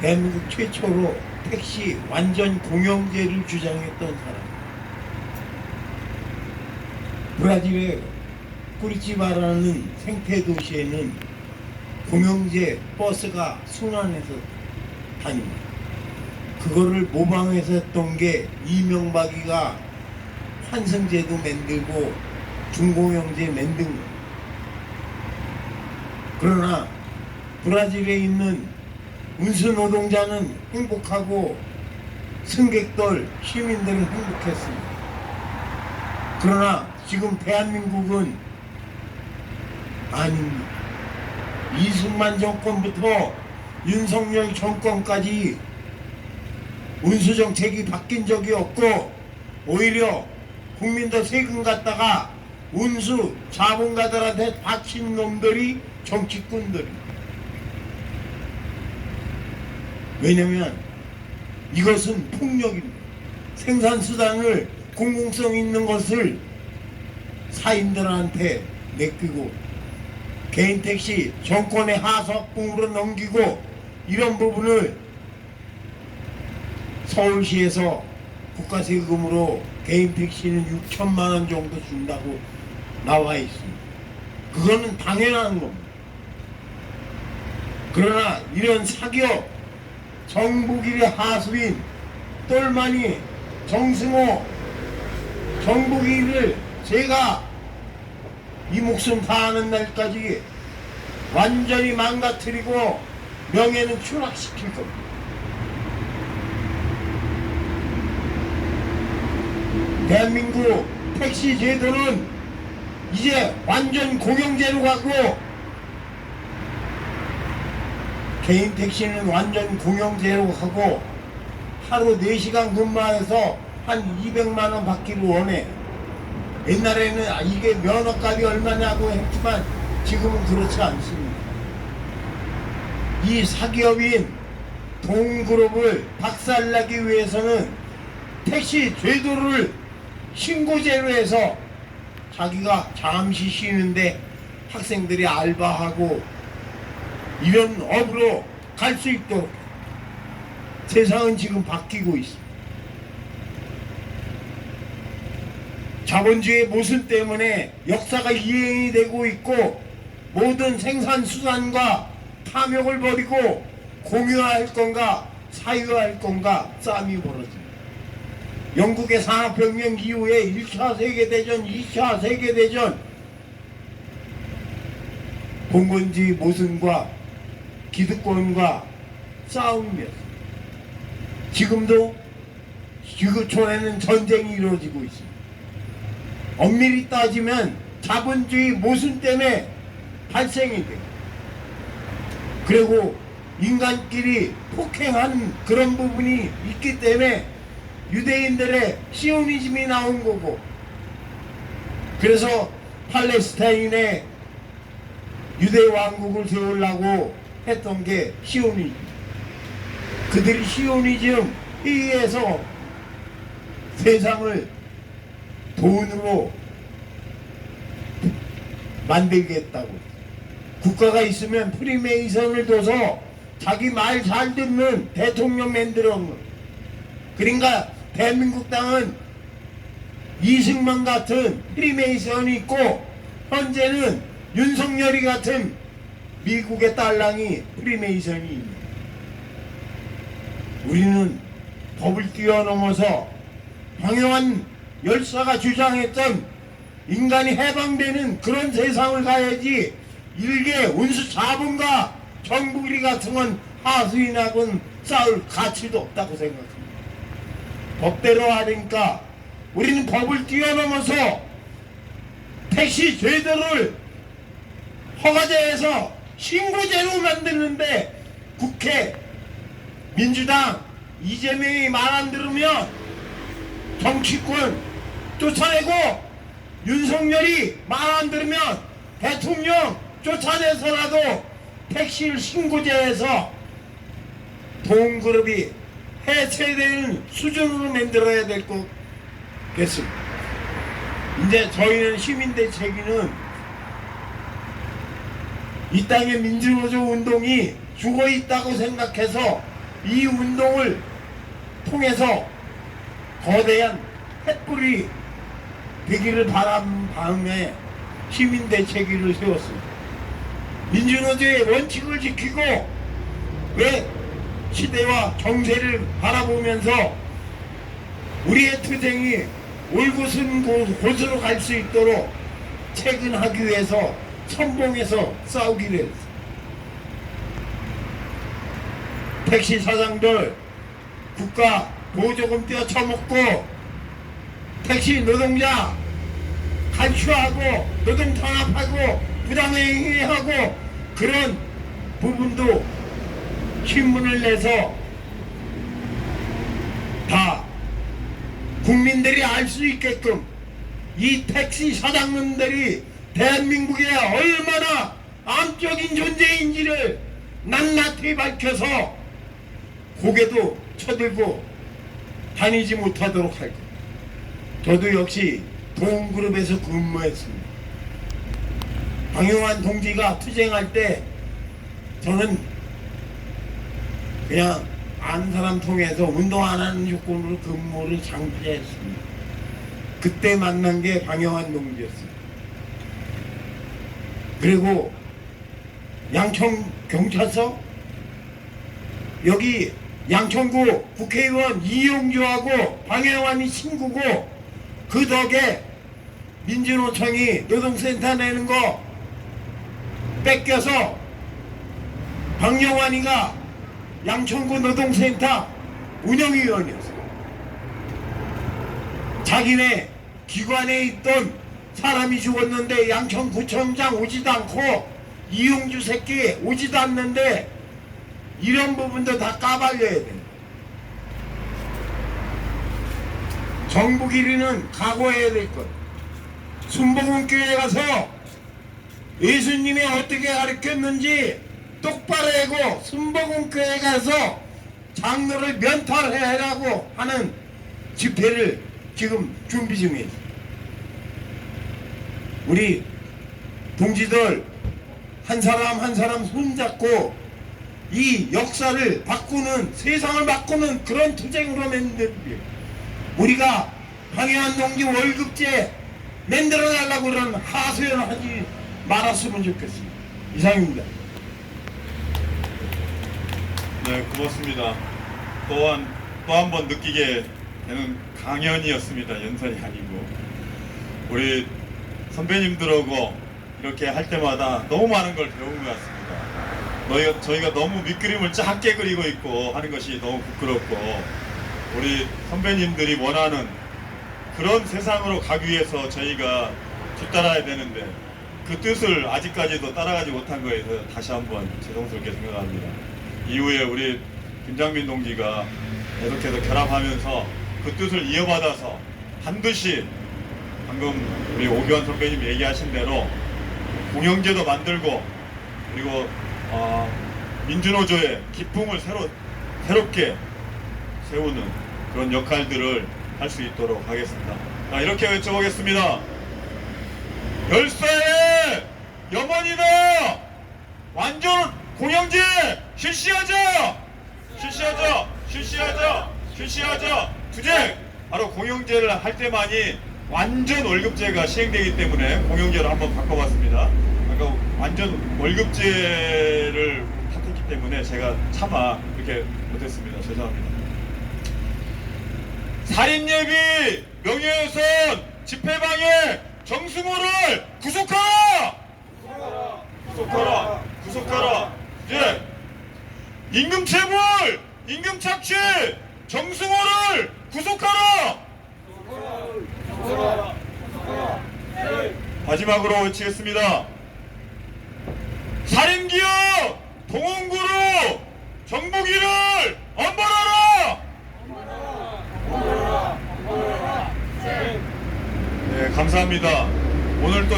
대한민국 최초로 택시 완전 공영제를 주장했던 사람. 브라질의 꾸리치바라는 생태 도시에는 공영제 버스가 순환해서 다닙니다. 그거를 모방해서 했던 게 이명박이가 환승제도 만들고 중공영제 만든 거. 그러나 브라질에 있는 운수 노동자는 행복하고 승객들 시민들은 행복했습니다. 그러나 지금 대한민국은 아닙니다. 이승만 정권부터 윤석열 정권까지 운수 정책이 바뀐 적이 없고 오히려 국민들 세금 갖다가 운수 자본가들한테 바친 놈들이 정치꾼들이 왜냐면 이것은 폭력입니다. 생산수단을 공공성 있는 것을 사인들한테 맡기고 개인 택시 정권의 하석봉으로 넘기고 이런 부분을 서울시에서 국가 세금으로 개인 택시는 6천만 원 정도 준다고 나와 있습니다. 그거는 당연한 겁니다. 그러나 이런 사기업 정부길의 하수인 똘마니 정승호 정부길을 제가 이 목숨 다하는 날까지 완전히 망가뜨리고 명예는 추락시킬 겁니다. 대한민국 택시 제도는 이제 완전 공영제로 가고 개인 택시는 완전 공영제로 하고 하루 4시간 근무해서 한 200만 원 받기를 원해. 옛날에는 아, 이게 면허값이 얼마냐고 했지만 지금은 그렇지 않습니다. 이 사기업인 동그룹을 박살나기 위해서는 택시 제도를 신고제로 해서 자기가 잠시 쉬는데 학생들이 알바하고 이런 업으로 갈 수 있도록 세상은 지금 바뀌고 있습니다. 자본주의 모순 때문에 역사가 이행이 되고 있고 모든 생산 수단과 탐욕을 버리고 공유할 건가 사유할 건가 싸움이 벌어집니다. 영국의 산업혁명 이후에 1차 세계대전, 2차 세계대전 공군주의 모순과 기득권과 싸움이었습니다. 지금도 지구촌에는 전쟁이 이루어지고 있습니다. 엄밀히 따지면 자본주의 모순 때문에 발생이 돼요. 그리고 인간끼리 폭행한 그런 부분이 있기 때문에 유대인들의 시오니즘이 나온 거고 그래서 팔레스타인에 유대 왕국을 세우려고 했던 게 시오니즘 그들이 시오니즘 회의에서 세상을 돈으로 만들겠다고. 국가가 있으면 프리메이선을 둬서 자기 말 잘 듣는 대통령 만들어. 그러니까 대한민국 땅은 이승만 같은 프리메이선이 있고 현재는 윤석열이 같은 미국의 딸랑이 프리메이선이 있는 우리는 법을 뛰어넘어서 황영한 열사가 주장했던 인간이 해방되는 그런 세상을 가야지 일개 운수 자본과 정부리 같은 건 하수인하고는 싸울 가치도 없다고 생각합니다. 법대로 하니까 우리는 법을 뛰어넘어서 택시 제도를 허가제에서 신고제로 만드는데 국회 민주당 이재명이 말 안 들으면 정치권 쫓아내고 윤석열이 말 안 들으면 대통령 쫓아내서라도 택시를 신고제해서 동그룹이 해체되는 수준으로 만들어야 될 거겠습니다. 이제 저희는 시민대책위는 이 땅의 민주노조 운동이 죽어 있다고 생각해서 이 운동을 통해서 거대한 횃불이 되기를 바람 다음에 시민 대책위를 세웠습니다. 민주노조의 원칙을 지키고 왜 시대와 정세를 바라보면서 우리의 투쟁이 올곧은 곳- 곳으로 갈 수 있도록 퇴근하기 위해서 선봉에서 싸우기로 했어. 택시 사장들 국가 보조금 떼어쳐먹고 택시 노동자 간수하고 노동 탄압하고 부당행위하고 그런 부분도 신문을 내서 다 국민들이 알 수 있게끔 이 택시 사장님들이 대한민국에 얼마나 암적인 존재인지를 낱낱이 밝혀서 고개도 쳐들고 다니지 못하도록 할 것. 저도 역시 동그룹에서 근무했습니다. 방영환 동지가 투쟁할 때 저는 그냥 아는 사람 통해서 운동 안 하는 조건으로 근무를 장기했습니다. 그때 만난 게 방영환 동지였어요. 그리고 양천 경찰서 여기 양천구 국회의원 이용주하고 방영환이 친구고 그 덕에 민주노총이 노동센터 내는 거 뺏겨서 방영환이가 양천구 노동센터 운영위원이었어요. 자기네 기관에 있던 사람이 죽었는데 양천구청장 오지도 않고 이용주 새끼 오지도 않는데 이런 부분도 다 까발려야 돼. 정부 길이는 각오해야 될 것. 순복음 교회 가서 예수님이 어떻게 가르쳤는지 똑바로 하고 순복음 교회 가서 장로를 면탈해라고 하는 집회를 지금 준비 중이에요. 우리 동지들 한 사람 한 사람 손잡고 이 역사를 바꾸는 세상을 바꾸는 그런 투쟁으로 만든 우리가 방해한 동지 월급제 만들어 달라고 그런 하소연 하지 말았으면 좋겠습니다. 이상입니다. 네, 고맙습니다. 또한 또 한 번 느끼게 되는 강연이었습니다. 연설이 아니고 우리 선배님들하고 이렇게 할 때마다 너무 많은 걸 배운 것 같습니다. 너희가 저희가 너무 밑그림을 작게 그리고 있고 하는 것이 너무 부끄럽고 우리 선배님들이 원하는 그런 세상으로 가기 위해서 저희가 뒤따라야 되는데 그 뜻을 아직까지도 따라가지 못한 거에 대해서 다시 한번 죄송스럽게 생각합니다. 이후에 우리 김장민 동지가 계속해서 결합하면서 그 뜻을 이어받아서 반드시 방금 우리 오기환 선배님 얘기하신 대로 공영제도 만들고 그리고 어, 민주노조의 기풍을 새로 새롭게 세우는 그런 역할들을 할 수 있도록 하겠습니다. 자, 이렇게 외쳐보겠습니다. 열사의 염원이다! 완전 공영제 실시하자! 실시하자! 실시하자! 실시하자! 투쟁! 바로 공영제를 할 때만이 완전 월급제가 시행되기 때문에 공영제를 한번 바꿔봤습니다. 아까 완전 월급제를 탓했기 때문에 제가 차마 그렇게 못했습니다. 죄송합니다. 살인예비, 명예훼손, 집회방해, 정승호를 구속하라! 구속하라! 구속하라! 예! 임금 체불! 임금 착취! 정승호를 구속하라! 마지막으로 외치겠습니다. 살인기업 동원구로 정부기를 엄벌하라! 네, 감사합니다. 오늘 또